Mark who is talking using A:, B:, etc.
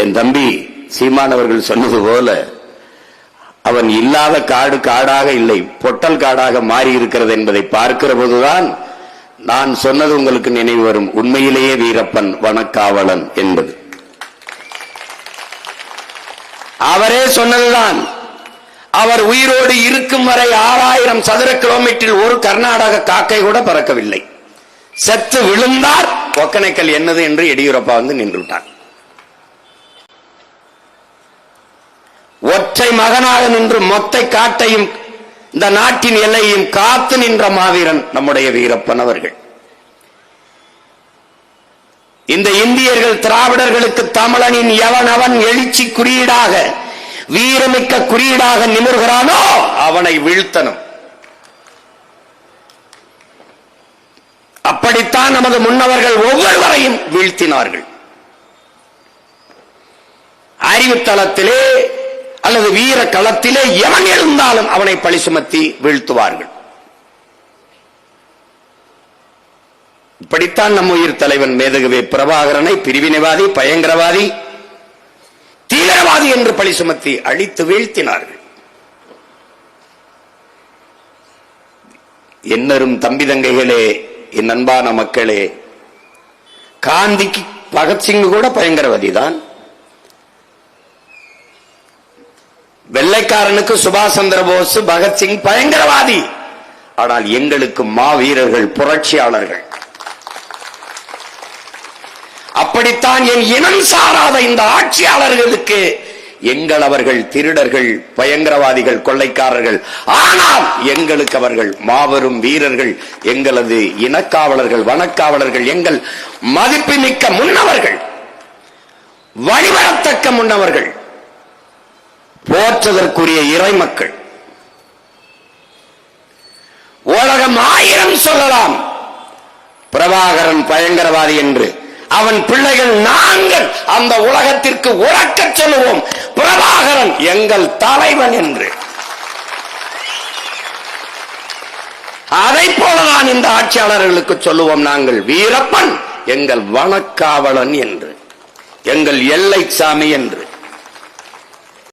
A: என் தம்பி சீமானவர்கள் சொன்னது போல அவன் இல்லாத காடு காடாக இல்லை பொட்டல் காடாக மாறி இருக்கிறது என்பதை பார்க்கிற போதுதான் நான் சொன்னது உங்களுக்கு நினைவு வரும். உண்மையிலேயே வீரப்பன் வனக்காவலன் என்பது. அவரே சொன்னதுதான். அவர் உயிரோடு இருக்கும் வரை ஆறாயிரம் சதுர கிலோமீட்டரில் ஒரு கர்நாடக காக்கை கூட பறக்கவில்லை. செத்து விழுந்தார் ஒக்கணைக்கல் என்னது என்று எடியூரப்பா வந்து நின்றுவிட்டான் ஒற்றை மகனாக நின்று மொத்தை காட்டையும் இந்த நாட்டின் எல்லையையும் காத்து நின்ற மாவீரன் நம்முடைய வீரப்பன் அவர்கள். இந்த இந்தியர்கள் திராவிடர்களுக்கு தமிழனின் எவன் அவன் எழுச்சி குறியீடாக வீரமிக்க குறியீடாக நிமிர்கிறானோ அவனை வீழ்த்தனும் அப்படித்தான் நமது முன்னவர்கள் ஒவ்வொருவரையும் வீழ்த்தினார்கள். அறிவுத்தளத்திலே அல்லது வீர களத்திலே எவன் எழுந்தாலும் அவனை பழி சுமத்தி வீழ்த்துவார்கள். இப்படித்தான் நம் உயிர் தலைவன் மேதகவே பிரபாகரனை பிரிவினைவாதி பயங்கரவாதி தீவிரவாதி என்று பழி சுமத்தி அழித்து வீழ்த்தினார்கள். என்னரும் தம்பி தங்கைகளே என் அன்பான மக்களே காந்திக்கு பகத்சிங் கூட பயங்கரவாதி தான். கொலைக்காரனுக்கு சுபாஷ் சந்திர போஸ் பகத்சிங் பயங்கரவாதி. ஆனால் எங்களுக்கு மாவீரர்கள் புரட்சியாளர்கள். அப்படித்தான் என் இனம் சாராத இந்த ஆட்சியாளர்களுக்கு எங்கள் அவர்கள் திருடர்கள் பயங்கரவாதிகள் கொள்ளைக்காரர்கள். ஆனால் எங்களுக்கு அவர்கள் மாபெரும் வீரர்கள் எங்களது இனக்காவலர்கள் வனக்காவலர்கள் எங்கள் மதிப்புமிக்க முன்னவர்கள் வழிபடத்தக்க முன்னவர்கள். போற்றுதற்குரிய இறைமக்கள் உலகம் ஆயிரம் சொல்லலாம். பிரபாகரன் பயங்கரவாதி என்று. அவன் பிள்ளைகள் நாங்கள் அந்த உலகத்திற்கு உறக்க சொல்லுவோம். பிரபாகரன் எங்கள் தலைவன் என்று. அதை போலதான் இந்த ஆட்சியாளர்களுக்கு சொல்லுவோம் நாங்கள். வீரப்பன் எங்கள் வனக்காவலன் என்று. எங்கள் எல்லை சாமி என்று.